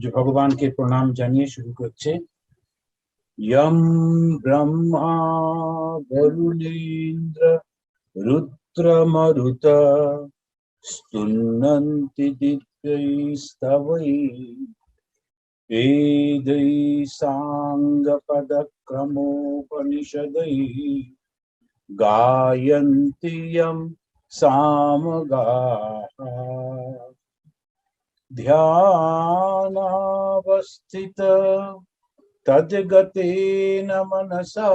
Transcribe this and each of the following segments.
যে ভগবানকে প্রণাম জানিয়ে শুরু করছে ইয়ম ব্রহ্মা বরুণেন্দ্র রুদ্রমরুত स्तुन्नन्ति दिव्यैस्तवै वेदै साङ्गपदक्रमोपनिषदैः गायन्ति यं सामगाः ध्यानावस्थित तद्गतेन मनसा।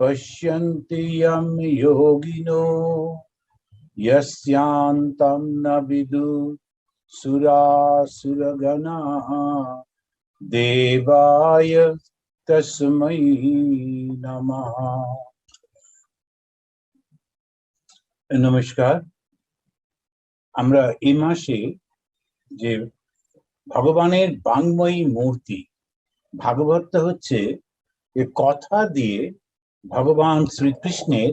पश्यम योगिनो यस्यान्तं न विदु सुरासुरगणाः। देवाय तस्मै नमः। नमस्कार। আমরা এ মাসে যে ভগবানের বাংময়ী মূর্তি, ভাগবত হচ্ছে যে কথা দিয়ে ভগবান শ্রীকৃষ্ণের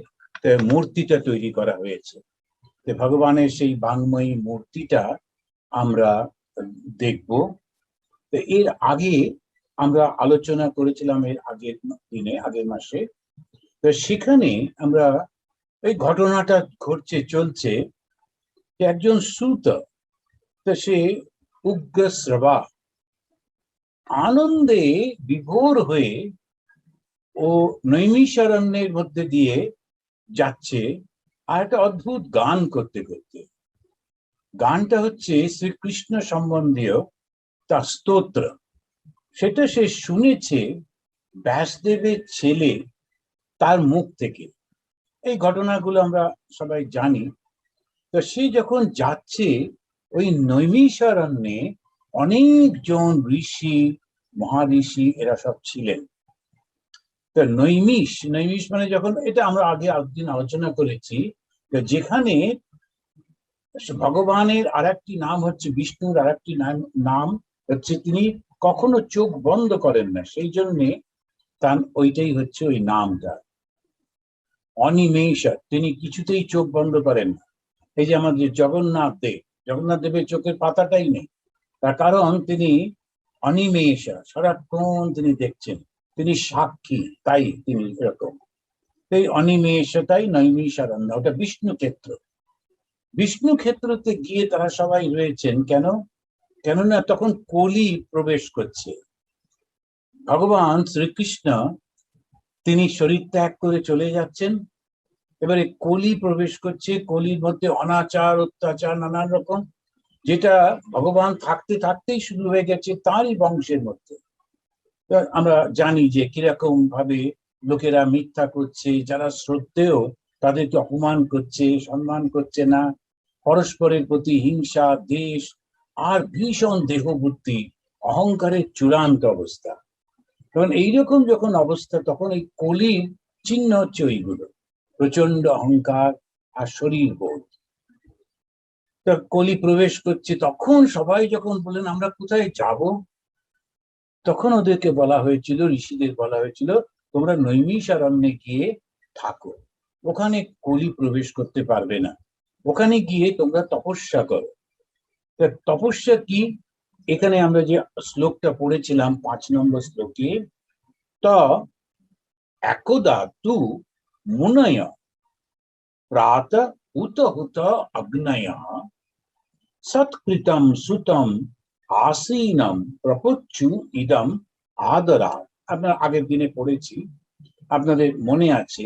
মূর্তিটা তৈরি করা হয়েছে। ভগবানের সেই বাংময়ী মূর্তিটা আমরা দেখব। এর আগে আমরা আলোচনা করেছিলাম এর আগের দিনে, আগের মাসে। তো সেখানে আমরা এই ঘটনাটা ঘটছে, চলছে। যে একজন সুত, তো সে উগ্র শ্রবা, আনন্দে বিভোর হয়ে ও নৈমিষারণ্যের মধ্যে দিয়ে যাচ্ছে আর একটা অদ্ভুত গান করতে করতে। গানটা হচ্ছে শ্রীকৃষ্ণ সম্বন্ধীয় তার স্তোত্র। সেটা সে শুনেছে ব্যাসদেবের ছেলে তার মুখ থেকে। এই ঘটনাগুলো আমরা সবাই জানি। তো সে যখন যাচ্ছে, ওই নৈমিষারণ্যে অনেকজন ঋষি মহারিষি এরা সব ছিলেন। তো নৈমিষ নৈমিষ মানে যখন, এটা আমরা আগে একদিন আলোচনা করেছি যেখানে ভগবানের আর একটি নাম হচ্ছে বিষ্ণুর আর একটি নাম হচ্ছে তিনি কখনো চোখ বন্ধ করেন না। সেই জন্যে তার ওইটাই হচ্ছে ওই নামটা। অনিমেষ, তিনি কিছুতেই চোখ বন্ধ করেন না। এই যে আমাদের জগন্নাথ দেব জগন্নাথ দেবের চোখের পাতাটাই নেই। তার কারণ তিনি অনিমেষ সারাক্ষণ তিনি দেখছেন, তিনি সাক্ষী, তাই তিনি এরকম। এই অনিমেষতাই নৈমিষারণ্য ওটা বিষ্ণু ক্ষেত্র। বিষ্ণু ক্ষেত্রতে গিয়ে তারা সবাই রয়েছেন, কেন? কেননা তখন কলি প্রবেশ করছে। ভগবান শ্রীকৃষ্ণ তিনি শরীর ত্যাগ করে চলে যাচ্ছেন এবারে কলি প্রবেশ করছে, কলির মধ্যে অনাচার, অত্যাচার নানান রকম, যেটা ভগবান থাকতে থাকতেই শুরু হয়ে গেছে তারই বংশের মধ্যে। আমরা জানি যে কীরকম ভাবে লোকেরা মিথ্যা করছে, যারা শ্রদ্ধেয় তাদেরকে অপমান করছে, সম্মান করছে না, পরস্পরের প্রতি হিংসা, দেশ, আর ভীষণ দেহবুদ্ধি, অহংকারের চূড়ান্ত অবস্থা। তখন এইরকম যখন অবস্থা, তখন এই কলির চিহ্ন হচ্ছে ওইগুলো। প্রচণ্ড অহংকার আর শরীর বোধ। কলি প্রবেশ করছে, তখন সবাই যখন বললেন, আমরা কোথায় যাব? তখন ওদেরকে বলা হয়েছিল, ঋষিদের বলা হয়েছিল, তোমরা নৈমিষারণ্যে গিয়ে থাকো। ওখানে কলি প্রবেশ করতে পারবে না। ওখানে গিয়ে তোমরা তপস্যা করো। তপস্যা কি? এখানে আমরা যে শ্লোকটা পড়েছিলাম, পাঁচ নম্বর শ্লোকে, ত একদা তু মুনয় প্রাত উত হুত অগ্নয় সৎকৃতম সুতম আসীনম প্রপচ্ছু ইদম আদরা আপনার আগের দিনে পড়েছি। আপনাদের মনে আছে?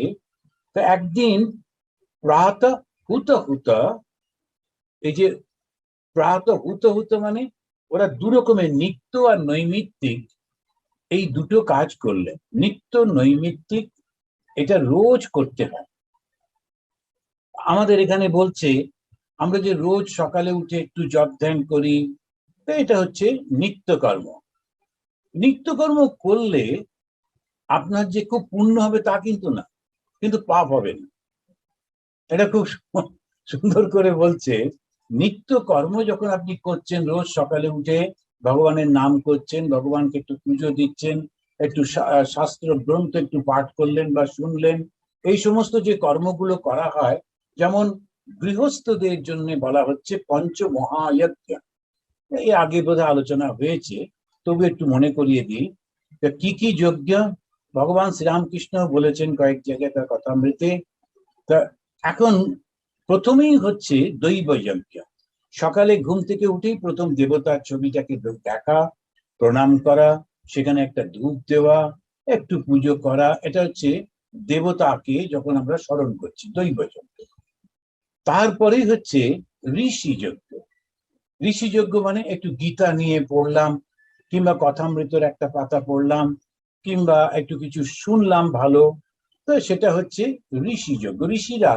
তো একদিন প্রাত হুত হুত, এই যে প্রাত হুত হুত মানে ওরা দু রকমের নিত্য আর নৈমিত্তিক, এই দুটো কাজ করলে নিত্য নৈমিত্তিক এটা রোজ করতে হয়। আমাদের এখানে বলছে, আমরা যে রোজ সকালে উঠে একটু জব ধ্যান করি এটা হচ্ছে নিত্যকর্ম। নিত্যকর্ম করলে আপনার যে খুব পূর্ণ হবে তা কিন্তু না, কিন্তু পাপ হবে না। এটা খুব সুন্দর করে বলছে নিত্য কর্ম যখন আপনি করছেন রোজ সকালে উঠে, ভগবানের নাম করছেন, ভগবানকে একটু পুজো দিচ্ছেন একটু শাস্ত্র গ্রন্থ একটু পাঠ করলেন বা শুনলেন, এই সমস্ত যে কর্মগুলো করা হয়, যেমন গৃহস্থদের জন্য বলা হচ্ছে পঞ্চ মহায়জ্ঞ এই আগে বোধহয় আলোচনা হয়েছে, তবু একটু মনে করিয়ে দিই। কি কি যজ্ঞ? ভগবান শ্রীরামকৃষ্ণ বলেছেন কয়েক জায়গায় তার কথামৃতে। তা এখন প্রথমেই হচ্ছে দৈব যজ্ঞ। সকালে ঘুম থেকে উঠেই প্রথম দেবতার ছবিটাকে দেখা, প্রণাম করা সেখানে একটা ধূপ দেওয়া, একটু পুজো করা, এটা হচ্ছে দেবতাকে যখন আমরা স্মরণ করছি দৈব যজ্ঞ তারপরেই হচ্ছে ঋষি যজ্ঞ ঋষি যজ্ঞ মানে একটু গীতা নিয়ে পড়লাম, কিংবা কথামৃতর একটা পাতা পড়লাম, কিংবা একটু কিছু শুনলাম ভালো, তো সেটা হচ্ছে ঋষি যজ্ঞ ঋষিরা,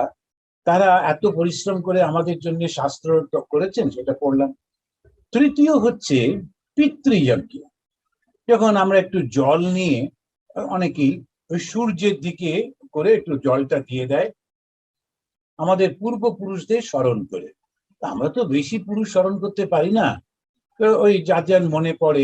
তারা এত পরিশ্রম করে আমাদের জন্য শাস্ত্র করেছেন, সেটা পড়লাম। তৃতীয় হচ্ছে পিতৃযজ্ঞ। যখন আমরা একটু জল নিয়ে, অনেকেই ওই সূর্যের দিকে করে একটু জলটা দিয়ে দেয়। আমাদের পূর্বপুরুষদের স্মরণ করে। আমরা তো বেশি পুরুষ স্মরণ করতে পারি না। ওই যার যার মনে পড়ে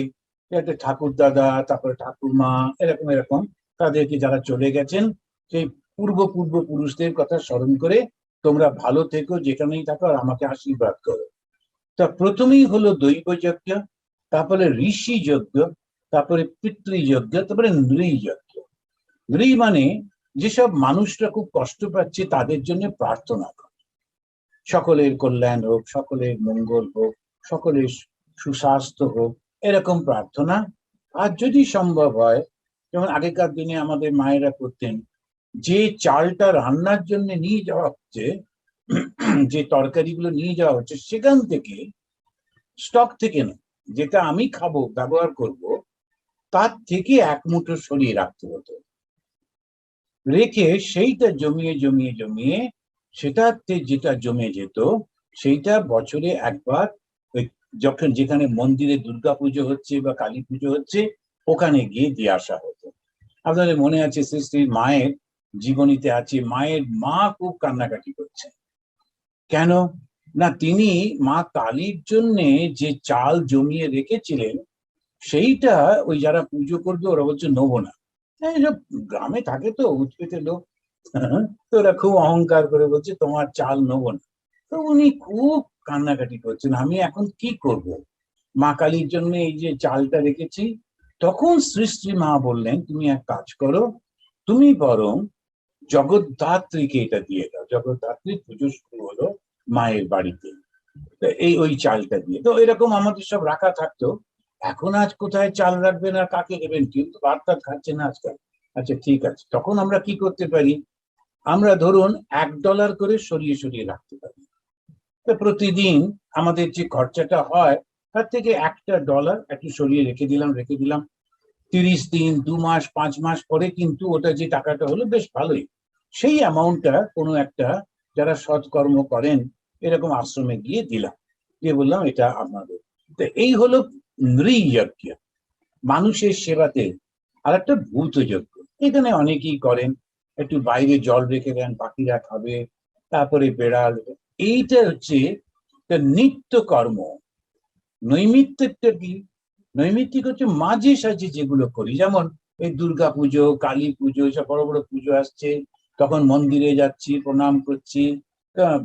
একটা ঠাকুর দাদা, তারপরে ঠাকুরমা এরকম এরকম, তাদেরকে যারা চলে গেছেন, সেই পূর্ব পূর্ব পুরুষদের কথা স্মরণ করে তোমরা ভালো থেকো, যেখানেই থাকো, আর আমাকে আশীর্বাদ করো। তা প্রথমেই হলো দৈব যজ্ঞ তারপরে ঋষি যজ্ঞ তারপরে পিতৃযজ্ঞ, তারপরে নৃযজ্ঞ। নৃ মানে যেসব মানুষরা খুব কষ্ট পাচ্ছে তাদের জন্য প্রার্থনা করে। সকলের কল্যাণ হোক, সকলের মঙ্গল হোক, সকলের সুস্বাস্থ্য হোক, এরকম প্রার্থনা। আর যদি সম্ভব হয়, যেমন আগেকার দিনে আমাদের মায়েরা করতেন, যে চালটা রান্নার জন্য নিয়ে যাওয়া হচ্ছে, যে তরকারিগুলো নিয়ে যাওয়া হচ্ছে, সেখান থেকে স্টক থেকে না, যেটা আমি খাব, ব্যবহার করব তার থেকে এক মুঠো সরিয়ে রাখতে হতো। রেখে সেইটা জমিয়ে জমিয়ে জমিয়ে সেটাতে যেটা জমে যেত, সেইটা বছরে একবার যখন যেখানে মন্দিরে দুর্গা পুজো হচ্ছে বা কালী পুজো হচ্ছে, ওখানে গিয়ে দিয়ে আসা হতো। আপনাদের মনে আছে শ্রী শ্রী মায়ের জীবনীতে আছে, মায়ের মা খুব কান্নাকাটি করছে। কেন? না, তিনি মা কালীর জন্যে যে চাল জমিয়ে রেখেছিলেন সেইটা ওই যারা পুজো করবে ওরা বলছে নেব না। এইসব গ্রামে থাকে তো উৎপেতে লোক। তো ওরা খুব অহংকার করে বলছে, তোমার চাল নেব না। তো উনি খুব কান্নাকাটি করছেন, আমি এখন কি করব? মা কালীর জন্য এই যে চালটা রেখেছি, তখন শ্রী মা বললেন, তুমি এক কাজ করো, তুমি বরং জগদ্ধাত্রীকে এটা দিয়ে দাও। জগদ্ধাত্রী পুজো শুরু হলো মায়ের বাড়িতে। এই ওই চালটা দিয়ে। তো এরকম আমাদের সব রাখা থাকতো। এখন আজ কোথায় চাল রাখবেন আর কাকে দেবেন? কিন্তু বার্তা খাচ্ছে না আজকাল। আচ্ছা ঠিক আছে। তখন আমরা কি করতে পারি? আমরা ধরুন এক ডলার করে সরিয়ে সরিয়ে রাখতে পারি। তো প্রতিদিন আমাদের যে খরচাটা হয়, তার থেকে একটা ডলার একটু সরিয়ে রেখে দিলাম রেখে দিলাম। তিরিশ দিন, দু মাস, পাঁচ মাস পরে কিন্তু ওটা যে টাকাটা হলো, বেশ ভালোই। সেই অ্যামাউন্টটা কোনো একটা যারা সৎকর্ম করেন, এরকম আশ্রমে গিয়ে দিলাম। দিয়ে বললাম, এটা আপনাদের। তো এই হলো নৃযজ্ঞ মানুষের সেবাতে আর একটা ভূত যজ্ঞ। এখানে অনেকেই করেন, একটু বাইরে জল রেখে দেন, পাখিরা খাবে, তারপরে বেড়াল। এইটা হচ্ছে নিত্য কর্ম। নৈমিত্তিকটা কি? নৈমিত্তিক হচ্ছে মাঝে সাঝে যেগুলো করি, যেমন এই দুর্গা পুজো কালী পুজো সব বড় বড় পুজো আসছে, তখন মন্দিরে যাচ্ছি, প্রণাম করছি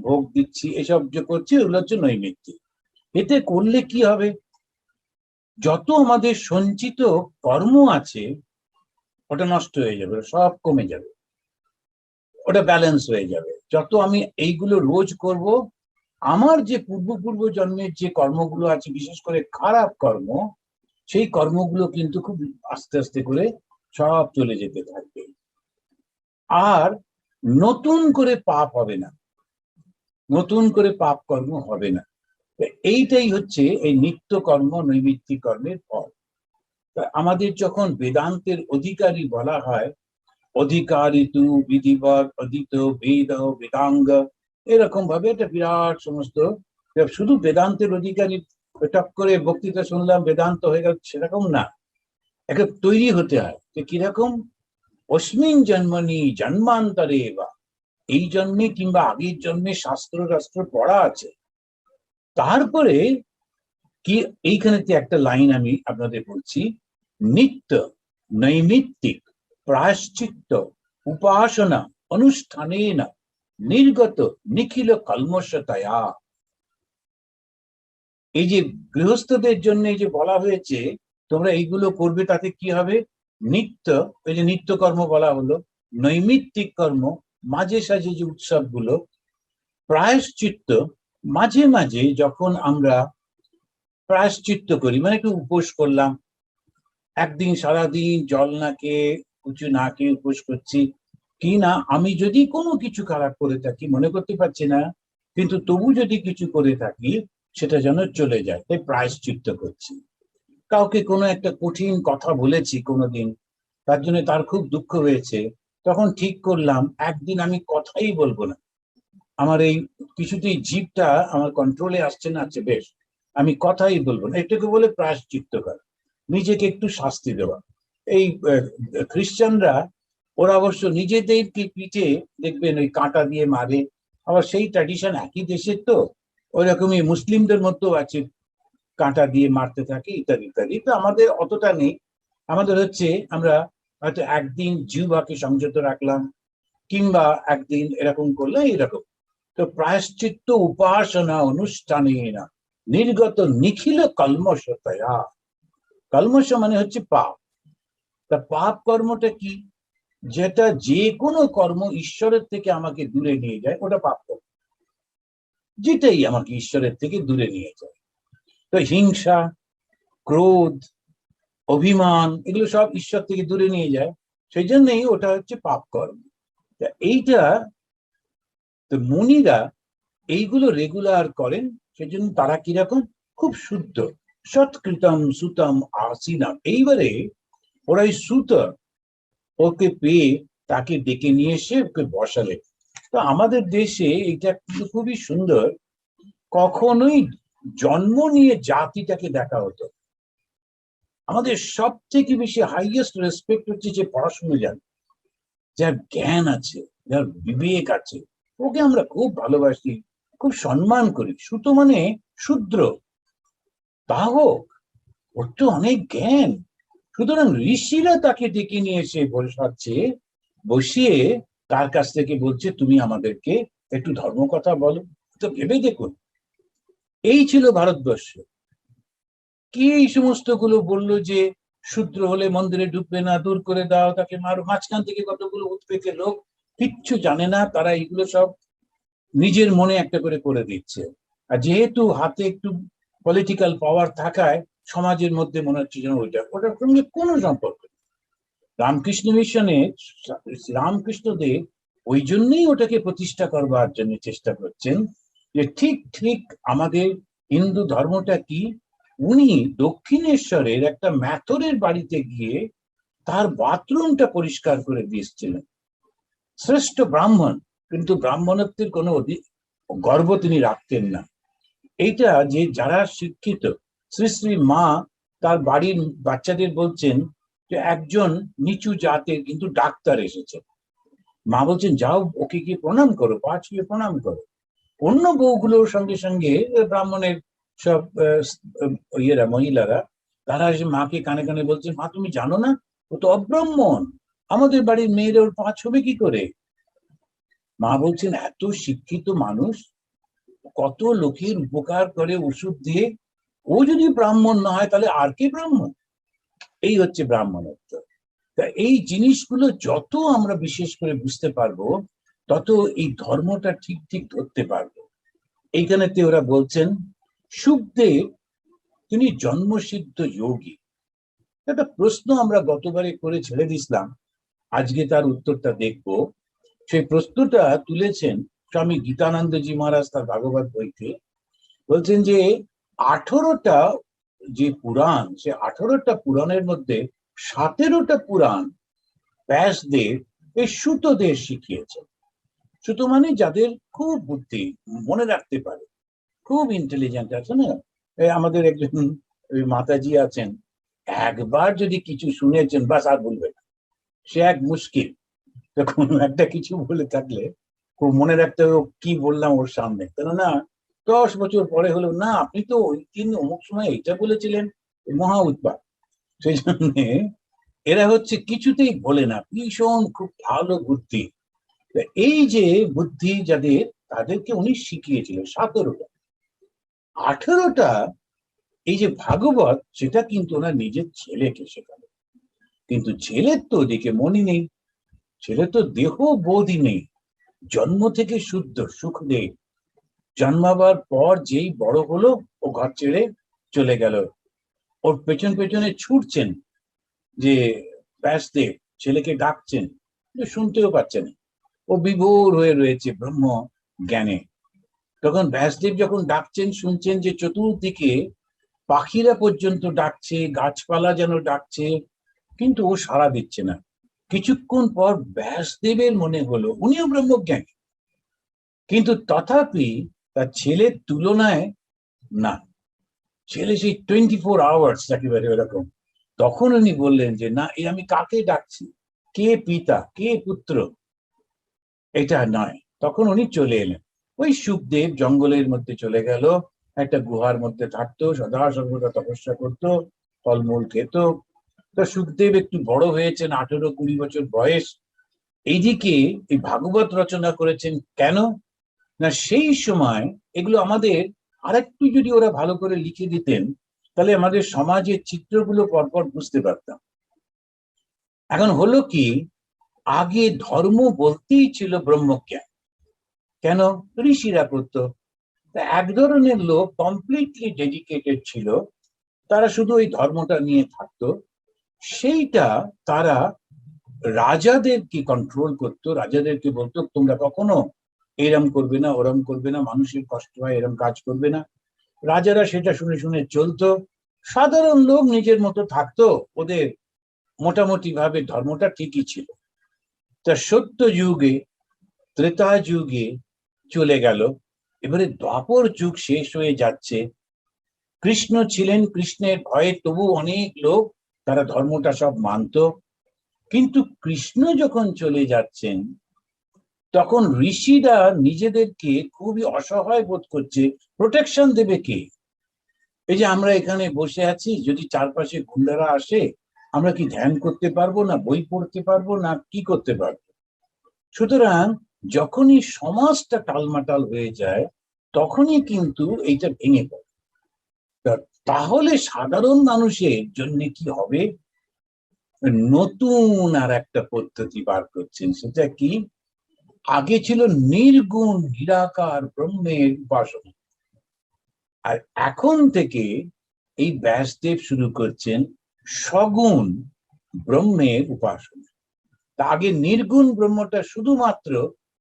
ভোগ দিচ্ছি, এসব যে করছি, ওগুলো হচ্ছে নৈমিত্তিক। এতে করলে কি হবে? যত আমাদের সঞ্চিত কর্ম আছে, ওটা নষ্ট হয়ে যাবে সব কমে যাবে, ওটা ব্যালেন্স হয়ে যাবে। যত আমি এইগুলো রোজ করব, আমার যে পূর্ব পূর্ব জন্মের যে কর্মগুলো আছে, বিশেষ করে খারাপ কর্ম, সেই কর্মগুলো কিন্তু খুব আস্তে আস্তে করে সব চলে যেতে থাকবে। আর নতুন করে পাপ হবে না, নতুন করে পাপ কর্ম হবে না। এইটাই হচ্ছে এই নিত্য কর্ম নৈমিত্তিক কর্মের ফল আমাদের যখন বেদান্তের অধিকারী বলা হয়, অধিকারিতু বিধিবত অদিত বেদ বেদাঙ্গ এরকম ভাবে একটা বিরাট সমস্ত শুধু বেদান্তের অধিকারী টপ করে বক্তৃতা শুনলাম, বেদান্ত হয়ে গেল, সেরকম না। একে তৈরি হতে হয়। যে কীরকম? অস্মিন জন্মনি জন্মান্তরে বা এই জন্মে কিংবা আগের জন্মে শাস্ত্র শাস্ত্র পড়া আছে। তারপরে কি, এইখানে একটা লাইন আমি আপনাদের বলছি, নিত্য নৈমিত্তিক প্রায়শ্চিত্ত উপাসনা অনুষ্ঠানে না নির্গত নিখিল কলমশতয়া এই যে গৃহস্থদের জন্য যে বলা হয়েছে, তোমরা এইগুলো করবে, তাতে কি হবে? নিত্য, এই যে নিত্য কর্ম বলা হলো, নৈমিত্তিক কর্ম, মাঝে সাঝে যে উৎসবগুলো, প্রায়শ্চিত্ত মাঝে মাঝে যখন আমরা প্রায়শ্চিত্ত করি মানে একটু উপোস করলাম, একদিন সারাদিন জল না খেয়ে কিছু না খেয়ে উপোস করছি, কি না, আমি যদি কোনো কিছু খারাপ করে থাকি, মনে করতে পারছি না, কিন্তু তবু যদি কিছু করে থাকি, সেটা যেন চলে যায়, তাই প্রায়শ্চিত্ত করছি। কাউকে কোনো একটা কঠিন কথা বলেছি কোনোদিন, তার জন্য তার খুব দুঃখ হয়েছে, তখন ঠিক করলাম, একদিন আমি কথাই বলব না। আমার এই কিছুতেই জীবটা আমার কন্ট্রোলে আসছে না আছে, বেশ। আমি কথাই বলব না। এটাকে বলে প্রায়শ্চিত্ত করা নিজেকে একটু শাস্তি দেওয়া। এই খ্রিস্টানরা ওরা অবশ্য নিজেদেরকে পিঠে দেখবেন ওই কাঁটা দিয়ে মারে। আবার সেই ট্র্যাডিশন একই দেশের তো। ওইরকমই মুসলিমদের মধ্যেও আছে। কাঁটা দিয়ে মারতে থাকে, ইত্যাদি ইত্যাদি। তো আমাদের অতটা নেই। আমাদের হচ্ছে আমরা হয়তো একদিন জিহ্বাকে সংযত রাখলাম, কিংবা একদিন এরকম করলে এরকম তো প্রায়শ্চিত্ত উপাসনা অনুষ্ঠানে না নির্গত নিখিল কলমশতয়া কলমশ মানে হচ্ছে পাপ। তা পাপ কর্মটা কি? যেটা যে কোনো কর্ম ঈশ্বরের থেকে আমাকে দূরে নিয়ে যায়, ওটা পাপ কর্ম। যেটাই আমাকে ঈশ্বরের থেকে দূরে নিয়ে যায়। তো হিংসা, ক্রোধ, অভিমান, এগুলো সব ঈশ্বর থেকে দূরে নিয়ে যায়। সেই জন্যই ওটা হচ্ছে পাপ কর্ম। এইটা তো মুনিরা এইগুলো রেগুলার করেন, সেজন্য তারা কীরকম? খুব শুদ্ধ। সৎকৃতম সুতম আসিনাম। এইবারে ওরা এই সুত ওকে পেয়ে তাকে ডেকে নিয়ে এসে ওকে বসালে। তো আমাদের দেশে এটা কিন্তু খুবই সুন্দর। কখনোই জন্ম নিয়ে জাতিটাকে দেখা হতো। আমাদের সব থেকে বেশি হাইয়েস্ট রেসপেক্ট হচ্ছে যে পড়াশুনো জানে। যার জ্ঞান আছে, যার বিবেক আছে। ওকে আমরা খুব ভালোবাসি, খুব সম্মান করি। সুতো মানে শূদ্র তা হোক ওর তো অনেক জ্ঞান। সুতরাং ঋষিরা তাকে ডেকে নিয়ে এসে বসাচ্ছে, বসিয়ে তার কাছ থেকে বলছে, তুমি আমাদেরকে একটু ধর্ম কথা বলো। তো ভেবে দেখুন, এই ছিল ভারতবর্ষ। কি এই সমস্তগুলো বলল যে শূদ্র হলে মন্দিরে ঢুকবে না, দূর করে দাও, তাকে মারো? মাঝখান থেকে কতগুলো উৎপেকে লোক কিচ্ছু জানে না, তারা এগুলো সব নিজের মনে একটা করে করে দিচ্ছে আর যেহেতু হাতে একটু পলিটিক্যাল পাওয়ার থাকায় সমাজের মধ্যে মনে হচ্ছে যেন ওইটা, ওটার সঙ্গে কোনো সম্পর্ক রামকৃষ্ণ মিশনে রামকৃষ্ণ দেব ওই জন্যই ওটাকে প্রতিষ্ঠা করবার জন্য চেষ্টা করছেন যে ঠিক ঠিক আমাদের হিন্দু ধর্মটা কি? উনি দক্ষিণেশ্বরের একটা ম্যাথরের বাড়িতে গিয়ে তার বাথরুমটা পরিষ্কার করে দিয়েছিলেন। শ্রেষ্ঠ ব্রাহ্মণ, কিন্তু ব্রাহ্মণত্বের কোনো গর্ব তিনি রাখতেন না। এইটা যে যারা শিক্ষিত, শ্রী শ্রী মা তার বাড়ির বাচ্চাদের বলছেন যে একজন নিচু জাতের কিন্তু ডাক্তার এসেছে মা বলছেন, যাও, ওকে গিয়ে প্রণাম করো, পা ছুঁয়ে প্রণাম করো। অন্য বউগুলোর সঙ্গে সঙ্গে ব্রাহ্মণের সব ইয়েরা, মহিলারা, তারা এসে মাকে কানে কানে বলছে, মা, তুমি জানো না? ও তো অব্রাহ্মণ। আমাদের বাড়ির মেয়েরা ওর পা ছবি কি করে? মা বলছেন, এত শিক্ষিত মানুষ, কত লোকের উপকার করে ওষুধ দিয়ে, ও যদি ব্রাহ্মণ না হয়, তাহলে আর কে ব্রাহ্মণ? এই হচ্ছে ব্রাহ্মণত্ব তা এই জিনিসগুলো যত আমরা বিশেষ করে বুঝতে পারব, তত এই ধর্মটা ঠিক ঠিক ধরতে পারব। এইখানেতে ওরা বলছেন, সুখদেব, তিনি জন্মসিদ্ধ যোগী। একটা প্রশ্ন আমরা গতবারে করে ছেড়ে দিছিলাম আজকে তার উত্তরটা দেখব। সেই প্রশ্নটা তুলেছেন স্বামী গীতানন্দজি মহারাজ তার ভাগবত বইতে। বলছেন যে, আঠেরোটা যে পুরাণ, সে আঠেরোটা পুরাণের মধ্যে সতেরোটা পুরাণ ব্যাসদেব এই সুতোদের শিখিয়েছেন সুতো মানে যাদের খুব বুদ্ধি, মনে রাখতে পারে, খুব ইন্টেলিজেন্ট আছে না? আমাদের একজন মাতাজি আছেন, একবার যদি কিছু শুনেছেন, বাস আর বলবে না। সে এক মুশকিল। কোনো একটা কিছু বলে থাকলে মনে রাখতে হবে, কি বললাম ওর সামনে? কেননা দশ বছর পরে হলো, না, আপনি তো ওই দিন অমুক সময় এইটা বলেছিলেন মহা উৎপাদ সেই জন্যে এরা হচ্ছে কিছুতেই বলে না, ভীষণ খুব ভালো বুদ্ধি। এই যে বুদ্ধি যাদের, তাদেরকে উনি শিখিয়েছিলেন সতেরোটা। আঠেরোটা, এই যে ভাগবত, সেটা কিন্তু ওনার নিজের ছেলেকে শেখালো। কিন্তু ছেলের তো ওদিকে মনই নেই। ছেলে তো দেহ বোধই নেই। জন্ম থেকে শুদ্ধ সুখ সুখদেব জন্মাবার পর যেই বড় হলো, ও ঘর ছেড়ে চলে গেল। ওর পেছন পেছনে ছুটছেন যে ব্যাসদেব, ছেলেকে ডাকছেন শুনতেও পাচ্ছে না। ও বিভোর হয়ে রয়েছে ব্রহ্ম জ্ঞানে। তখন ব্যাসদেব যখন ডাকছেন, শুনছেন যে চতুর্দিকে পাখিরা পর্যন্ত ডাকছে, গাছপালা যেন ডাকছে কিন্তু ও সাড়া দিচ্ছে না। কিছুক্ষণ পর ব্যাসদেবের মনে হলো, উনিও ব্রহ্মজ্ঞানী। কিন্তু তথাপি তার ছেলের তুলনায় না। ছেলে সেই টোয়েন্টি ফোর আওয়ার্স একেবারে ওরকম। তখন উনি বললেন যে, না, এ আমি কাকে ডাকছি? কে পিতা? কে পুত্র? এটা নয়। তখন উনি চলে এলেন। ওই সুখদেব জঙ্গলের মধ্যে চলে গেল। একটা গুহার মধ্যে থাকতো, সদা সর্বদা তপস্যা করতো, ফলমূল খেত তো সুখদেব একটু বড় হয়েছেন, আঠেরো কুড়ি বছর বয়স। এইদিকে এই ভাগবত রচনা করেছেন কেন? না সেই সময় এগুলো আমাদের আরেকটু যদি ওরা ভালো করে লিখে দিতেন, তাহলে আমাদের সমাজের চিত্রগুলো পরপর বুঝতে পারতাম। এখন হলো কি, আগে ধর্ম বলতেই ছিল ব্রহ্মজ্ঞান। কেন? ঋষিরা করতো এক ধরনের লোক কমপ্লিটলি ডেডিকেটেড ছিল, তারা শুধু ওই ধর্মটা নিয়ে থাকতো। সেইটা তারা রাজাদেরকে কন্ট্রোল করতো, রাজাদেরকে বলতো, তোমরা কখনো এরম করবে না, ওরম করবে না, মানুষের কষ্ট হয়, এরম কাজ করবে না। রাজারা সেটা শুনে শুনে চলতো। সাধারণ লোক নিজের মতো থাকতো, ওদের মোটামুটি ভাবে ধর্মটা ঠিকই ছিল। তা সত্য যুগে, ত্রেতা যুগে চলে গেল। এবারে দ্বাপর যুগ শেষ হয়ে যাচ্ছে। কৃষ্ণ ছিলেন, কৃষ্ণের ভয়ে তবু অনেক লোক তারা ধর্মটা সব মানত। কিন্তু কৃষ্ণ যখন চলে যাচ্ছেন, তখন ঋষিরা নিজেদেরকে খুবই অসহায় বোধ করছে। প্রোটেকশন দেবে কে? এই যে আমরা এখানে বসে আছি, যদি চারপাশে গুন্ডারা আসে, আমরা কি ধ্যান করতে পারব না, বই পড়তে পারব না, কি করতে পারব? সুতরাং যখনই সমাজটা টালমাটাল হয়ে যায়, তখনই কিন্তু এইটা ভেঙে পড়ে। তাহলে সাধারণ মানুষের জন্য কি হবে? নতুন আর একটা পদ্ধতি বার করছেন। সেটা কি? আগে ছিল নির্গুণ, নিরাকার, ব্রহ্মের উপাসনা আর এখন থেকে এই ব্যাসদেব শুরু করছেন সগুণ ব্রহ্মের উপাসনা। তা আগে নির্গুণ ব্রহ্মটা শুধুমাত্র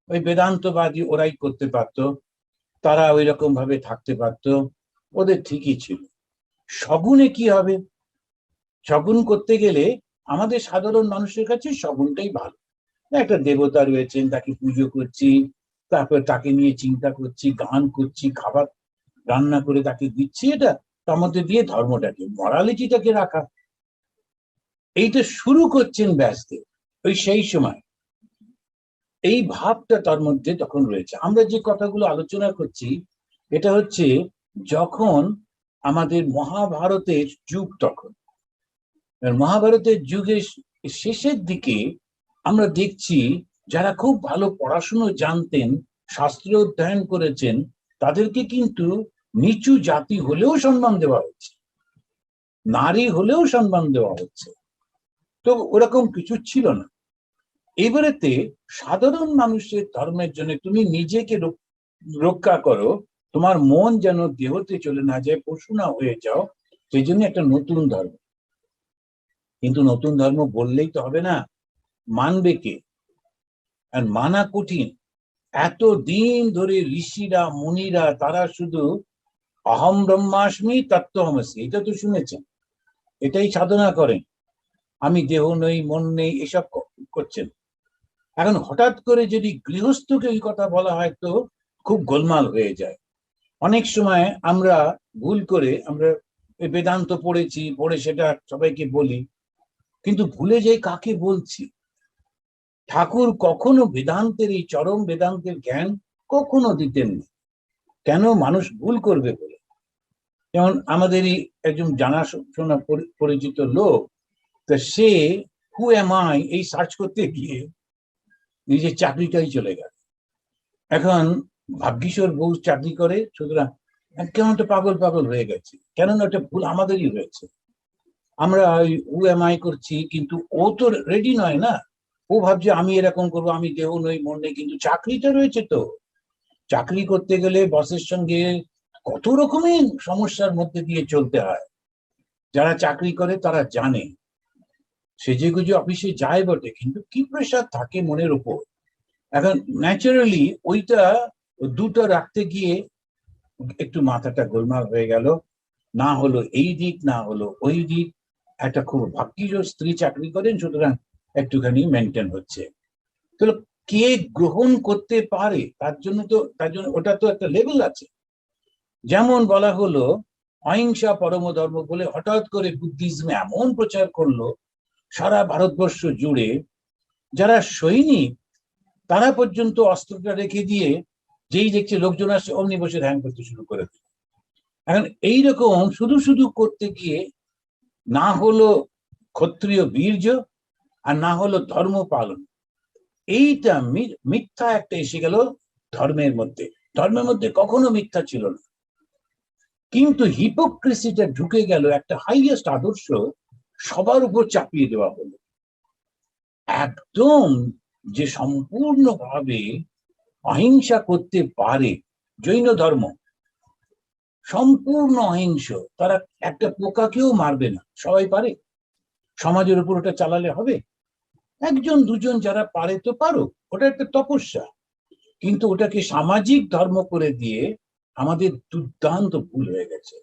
ওই বেদান্তবাদী ওরাই করতে পারত, তারা ওই রকম ভাবে থাকতে পারত, ওদের ঠিকই ছিল। সগুণে কি হবে? সগুণ করতে গেলে আমাদের সাধারণ মানুষের কাছে সগুণটাই ভালো। একটা দেবতা রয়েছেন, তাকে পুজো করছি, তারপর তাকে নিয়ে চিন্তা করছি, গান করছি, খাবার রান্না করে তাকে দিচ্ছি, এটা তার মধ্যে দিয়ে ধর্মটাকে, মরালিটিটাকে রাখা। এইটা শুরু করছেন ব্যাসদেব, ওই সেই সময়। এই ভাবটা তার মধ্যে তখন রয়েছে। আমরা যে কথাগুলো আলোচনা করছি, এটা হচ্ছে যখন আমাদের মহাভারতের যুগ তখন। মহাভারতের যুগের শেষের দিকে আমরা দেখছি, যারা খুব ভালো পড়াশুনো জানতেন, শাস্ত্র অধ্যয়ন করেছেন, তাদেরকে কিন্তু নিচু জাতি হলেও সম্মান দেওয়া হচ্ছে। নারী হলেও সম্মান দেওয়া হচ্ছে। তো ওরকম কিছু ছিল না। এবারেতে সাধারণ মানুষের ধর্মের জন্য তুমি নিজেকে রক্ষা করো তোমার মন যেন দেহতে চলে না যায়, পশু না হয়ে যাও, সেই জন্য একটা নতুন ধর্ম। কিন্তু নতুন ধর্ম বললেই তো হবে না, মানবে কে? আর মানা কঠিন। এত দিন ধরে ঋষিরা, মুনিরা, তারা শুধু অহম ব্রহ্মাস্মি তত্ত্বহমসি এটা তো শুনেছেন। এটাই সাধনা করেন। আমি দেহ নই, মন নেই, এসব করছেন। এখন হঠাৎ করে যদি গৃহস্থকে এই কথা বলা হয় তো খুব গোলমাল হয়ে যায়। অনেক সময় আমরা ভুল করে আমরা বেদান্ত পড়েছি, পড়ে সেটা সবাইকে বলি, কিন্তু ভুলে যাই কাকে বলছি? ঠাকুর কখনো বেদান্তের এই চরম বেদান্তের জ্ঞান কখনো দিতেন না। কেন মানুষ ভুল করবে বলে? যেমন আমাদেরই একজন জানা জানাশোনা পরিচিত লোক, তা সে হু এম আই এই সার্চ করতে গিয়ে নিজের চাকরিটাই চলে গেল। এখন ভাগ্যিসর বউ চাকরি করে, সুতরাং কেমন একটা পাগল পাগল হয়ে গেছে। কেননা ওটা ভুল আমাদেরই হয়েছে। আমরা উ এম আই করছি, কিন্তু ও তো রেডি নয় না। ও ভাবছে, আমি এরকম করব, আমি দেহ নই, মন নেই। কিন্তু চাকরিটা রয়েছে তো। চাকরি করতে গেলে বসের সঙ্গে কত রকমের সমস্যার মধ্যে দিয়ে চলতে হয়। যারা চাকরি করে, তারা জানে। সেজে গুজে অফিসে যায় বটে, কিন্তু কি প্রেশার থাকে মনের উপর? এখন ন্যাচারালি ওইটা দুটো রাখতে গিয়ে একটু মাথাটা গোলমাল হয়ে গেল। না হলো এই দিক, না হলো ওই দিক। একটা খুব ভাগ্যিস স্ত্রী চাকরি করেন, সুতরাং একটুখানি মেনটেন হচ্ছে। তো কে গ্রহণ করতে পারে? তার জন্য তো, তার জন্য ওটা তো একটা লেভেল আছে। যেমন বলা হলো, অহিংসা পরম ধর্ম বলে হঠাৎ করে বুদ্ধিজমে এমন প্রচার করল, সারা ভারতবর্ষ জুড়ে যারা সৈনিক, তারা পর্যন্ত অস্ত্রটা রেখে দিয়ে যেই দেখছে লোকজন আসছে, অমনি বসে ধ্যান করতে শুরু করে দিল। এখন এইরকম শুধু শুধু করতে গিয়ে না হলো ক্ষত্রিয় বীর্য আর না হলো ধর্ম পালন। এইটা মিথ্যা একটা এসে গেল ধর্মের মধ্যে। ধর্মের মধ্যে কখনো মিথ্যা ছিল না। কিন্তু হিপোক্রেসিটা ঢুকে গেল একটা হাইয়েস্ট আদর্শ সবার উপর চাপিয়ে দেওয়া হলো। একদম যে সম্পূর্ণভাবে অহিংসা করতে পারে, জৈন ধর্ম। সম্পূর্ণ অহিংস, তারা একটা পোকাকেও মারবে না, সবাই পারে। সমাজের উপর ওটা চালালে হবে। একজন, দুজন যারা পারে তো পারো ওটা একটা তপস্যা। কিন্তু ওটাকে সামাজিক ধর্ম করে দিয়ে আমাদের দুর্দান্ত ভুল হয়ে গেছে।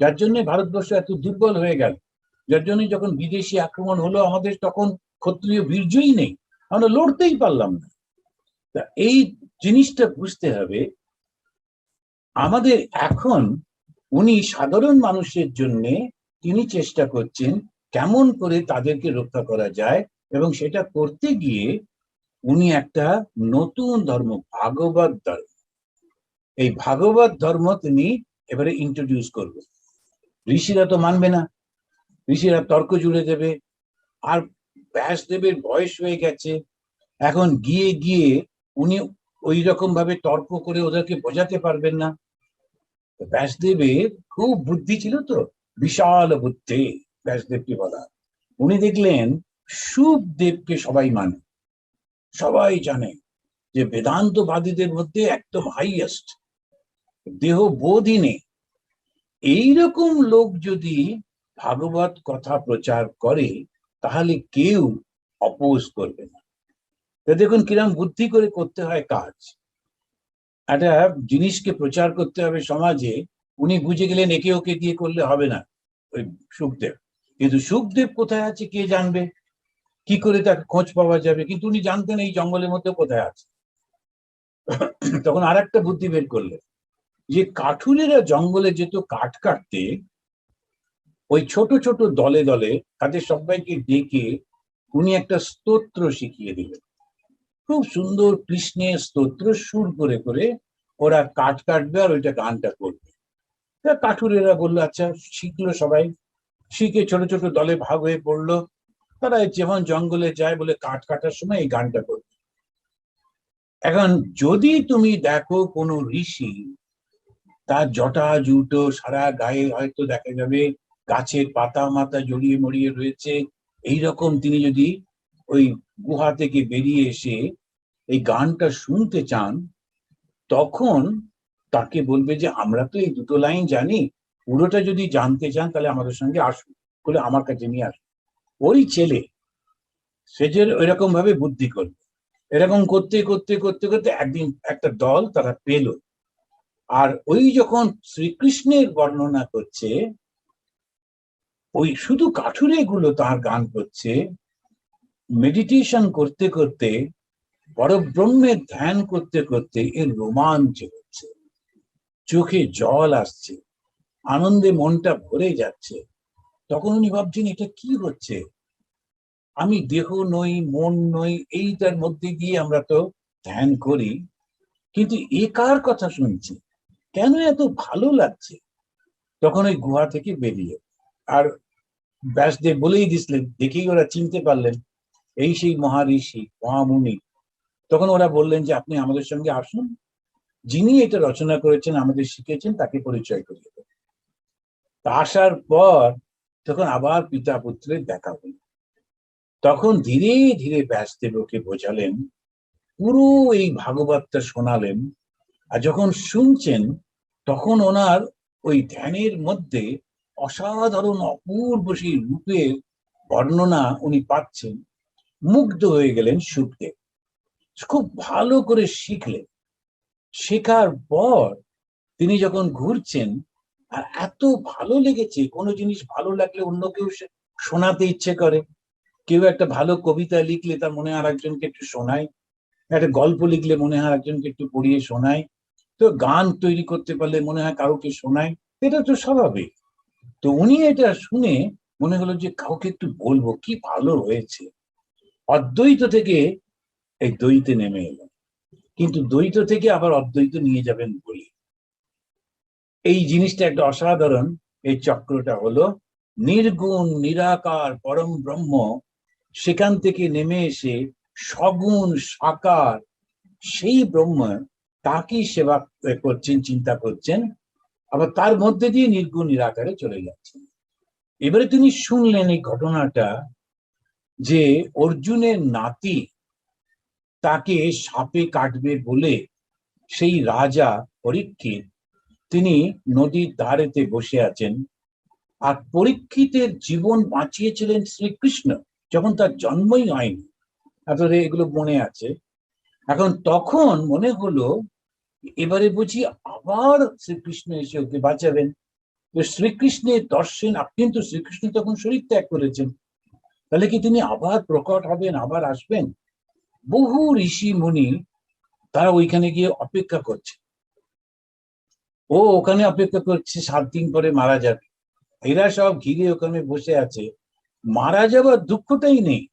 যার জন্য ভারতবর্ষ এত দুর্বল হয়ে গেল। যার জন্য যখন বিদেশি আক্রমণ হলো, আমাদের তখন ক্ষত্রিয় বীর্যই নেই। আমরা লড়তেই পারলাম না। তা এই জিনিসটা বুঝতে হবে, আমাদের এখন উনি সাধারণ মানুষের জন্য তিনি চেষ্টা করছেন কেমন করে তাদেরকে রক্ষা করা যায় এবং সেটা করতে গিয়ে উনি একটা নতুন ধর্ম, ভাগবত ধর্ম। এই ভাগবত ধর্ম তিনি এবারে ইন্ট্রোডিউস করবে। ঋষিরা তো মানবে না। ঋষিরা তর্ক জুড়ে দেবে। আর ব্যাসদেবের বয়স হয়ে গেছে। এখন গিয়ে গিয়ে উনি ওই রকম ভাবে তর্ক করে ওদেরকে বোঝাতে পারবেন না। ব্যাসদেবের খুব বুদ্ধি ছিল তো, বিশাল বুদ্ধি ব্যাসদেবকে বলা উনি দেখলেন সুখদেবকে সবাই মানে সবাই জানে যে বেদান্তবাদীদের মধ্যে একদম হাইয়েস্ট দেহ বোধই নেই। এইরকম লোক যদি ভাগবত কথা প্রচার করে, তাহলে কেউ অপোজ করবে না। দেখুন কিরম বুদ্ধি করে করতে হয় কাজ। একটা জিনিসকে প্রচার করতে হবে সমাজে, উনি বুঝে গেলেন একে ওকে দিয়ে করলে হবে না ওই সুখদেব। কিন্তু সুখদেব কোথায় আছে কে জানবে? কি করে তাকে খোঁজ পাওয়া যাবে? কিন্তু উনি জানতেন এই জঙ্গলের মধ্যে কোথায় আছে। তখন আর একটা বুদ্ধি বের করলেন, যে কাঠুরেরা জঙ্গলে যেত কাঠ কাটতে, ওই ছোট ছোট দলে দলে তাদের সবাইকে ডেকে উনি একটা স্তোত্র শিখিয়ে দিলেন। খুব সুন্দর কৃষ্ণের স্তোত্র সুর করে করে ওরা কাঠ কাটবে আর ওইটা গানটা করবে। কাঠুরেরা বলল আচ্ছা শিখলো সবাই। শিখে ছোট ছোট দলে ভাগ হয়ে পড়ল। তারা যেমন জঙ্গলে যায় বলে কাঠ কাটার সময় এই গানটা করবে। এখন যদি তুমি দেখো কোনো ঋষি তার জটা, জুটো, সারা গায়ে হয়তো দেখা যাবে, গাছের পাতা মাথা জড়িয়ে মরিয়ে রয়েছে। এই রকম তিনি যদি ওই গুহা থেকে বেরিয়ে এসে এই গানটা শুনতে চান, তখন তাকে বলবে যে, আমরা তো এই দুটো লাইন জানি, পুরোটা যদি জানতে চান তাহলে আমাদের সঙ্গে আসুন, বলে আমার কাছে নিয়ে আসুন। ওই ছেলে, সে যে এরকম ভাবে বুদ্ধি করবে। এরকম করতে করতে করতে করতে একদিন একটা দল তারা পেল। আর ওই যখন শ্রীকৃষ্ণের বর্ণনা করছে, ওই শুধু কাঠুরে গুলো তার গান করছে মেডিটেশন করতে করতে পরব্রহ্মের ধ্যান করতে করতে এর রোমাঞ্চ হচ্ছে চোখে জল আসছে আনন্দে মনটা ভরে যাচ্ছে তখন উনি ভাবছেন এটা কি হচ্ছে আমি দেহ নই মন নই এইটার মধ্যে দিয়ে আমরা তো ধ্যান করি কিন্তু এ কার কথা শুনছি কেন এত ভালো লাগছে তখন ওই গুহা থেকে বেরিয়ে আর ব্যাসদেব বলেই দিছিলেন দেখেই ওরা চিনতে পারলেন এই সেই মহারিষি মহামুনি, তখন ওরা বললেন যে, আপনি আমাদের সঙ্গে আসুন। যিনি এটা রচনা করেছেন, আমাদের শিখেছেন, তাকে পরিচয় করিয়ে দেব তা আসার পর তখন আবার পিতা পুত্রের দেখা হল। তখন ধীরে ধীরে ব্যাসদেব ওকে বোঝালেন, পুরো এই ভাগবতটা শোনালেন আর যখন শুনছেন, তখন ওনার ওই ধ্যানের মধ্যে অসাধারণ অপূর্ব সেই রূপের বর্ণনা উনি পাচ্ছেন। মুগ্ধ হয়ে গেলেন সুখদেব খুব ভালো করে শিখলেন। শেখার পর তিনি যখন ঘুরছেন, আর এত ভালো লেগেছে, কোনো জিনিস ভালো লাগলে অন্য কেউ শোনাতে ইচ্ছে করে। কেউ একটা ভালো কবিতা লিখলে তার মনে আর একজনকে একটু শোনায়। একটা গল্প লিখলে মনে হয় একজনকে একটু পড়িয়ে শোনায়। তো গান তৈরি করতে পারলে মনে হয় কাউকে শোনায়। এটা তো স্বাভাবিক। তো উনি এটা শুনে মনে হলো যে কাউকে একটু বলব, কি ভালো হয়েছে। অদ্বৈত থেকে এই দ্বৈতে নেমে এলেন। কিন্তু দ্বৈত থেকে আবার অদ্বৈত নিয়ে যাবেন বলে। এই জিনিসটা একটা অসাধারণ। এই চক্রটা হলো নির্গুণ, নিরাকার, পরম ব্রহ্ম সেখান থেকে নেমে এসে সগুণ, সাকার সেই ব্রহ্ম তাকেই সেবা করছেন, চিন্তা করছেন। আবার তার মধ্যে দিয়ে নির্গুণ, নিরাকারে চলে যাচ্ছেন। এবারে তিনি শুনলেন এই ঘটনাটা। যে অর্জুনের নাতি তাকে সাপে কাটবে বলে সেই রাজা পরীক্ষিত। তিনি নদীর ধারেতে বসে আছেন আর পরীক্ষিতের জীবন বাঁচিয়েছিলেন শ্রীকৃষ্ণ, যখন তার জন্মই হয়নি। আপনাদের এগুলো মনে আছে? এখন তখন মনে হলো, এবারে বুঝি আবার শ্রীকৃষ্ণ এসে ওকে বাঁচাবেন। তো শ্রীকৃষ্ণের দর্শন, আপনি তো শ্রীকৃষ্ণ তখন শরীর ত্যাগ করেছেন। তাহলে কি তিনি আবার প্রকট হবেন, আবার আসবেন? বহু ঋষি মুনি তারা ওইখানে গিয়ে অপেক্ষা করছে। ও ওখানে অপেক্ষা করছে, সাত দিন পরে মারা যাবে। এরা সব ঘিরে ওখানে বসে আছে। মারা যাবার দুঃখটাই নেই।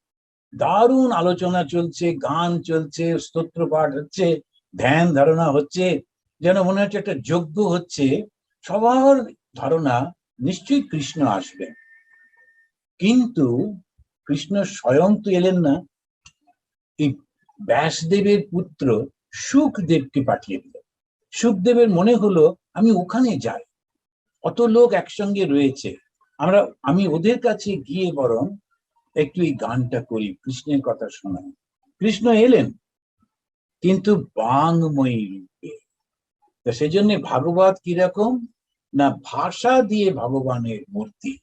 দারুণ আলোচনা চলছে, গান চলছে, স্তোত্র পাঠ হচ্ছে, ধ্যান ধারণা হচ্ছে, যেন মনে হচ্ছে একটা যজ্ঞ হচ্ছে। সবার ধারণা, নিশ্চয়ই কৃষ্ণ আসবেন। কিন্তু কৃষ্ণ স্বয়ং তো এলেন না। এই ব্যাসদেবের পুত্র সুখদেবকে পাঠিয়ে দিল। সুখদেবের মনে হলো, আমি ওখানে যাই। অত লোক একসঙ্গে রয়েছে। আমরা, আমি ওদের কাছে গিয়ে বরং একটু এই গানটা করি, কৃষ্ণের কথা শোনাই। কৃষ্ণ এলেন, কিন্তু বাংময়ী রূপে। তা ভাগবত কীরকম? না, ভাষা দিয়ে ভগবানের মূর্তি।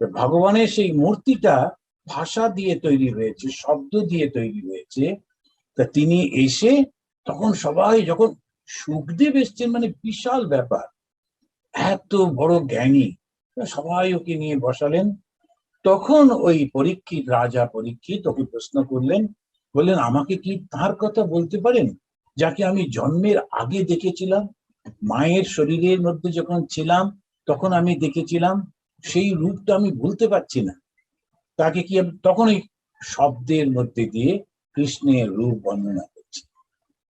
ভগবানের সেই মূর্তিটা ভাষা দিয়ে তৈরি হয়েছে, শব্দ দিয়ে তৈরি হয়েছে। তা তিনি এসে তখন সবাই যখন সুখদেব এসছেন মানে বিশাল ব্যাপার, এত বড় জ্ঞানী, সবাই ওকে নিয়ে বসালেন। তখন ওই পরীক্ষিত, রাজা পরীক্ষিত ওকে প্রশ্ন করলেন, বললেন, আমাকে কি তার কথা বলতে পারেন, যাকে আমি জন্মের আগে দেখেছিলাম? মায়ের শরীরের মধ্যে যখন ছিলাম, তখন আমি দেখেছিলাম সেই রূপটা আমি ভুলতে পারছি না। তাকে কি তখনই তখন শব্দের মধ্যে দিয়ে কৃষ্ণের রূপ বর্ণনা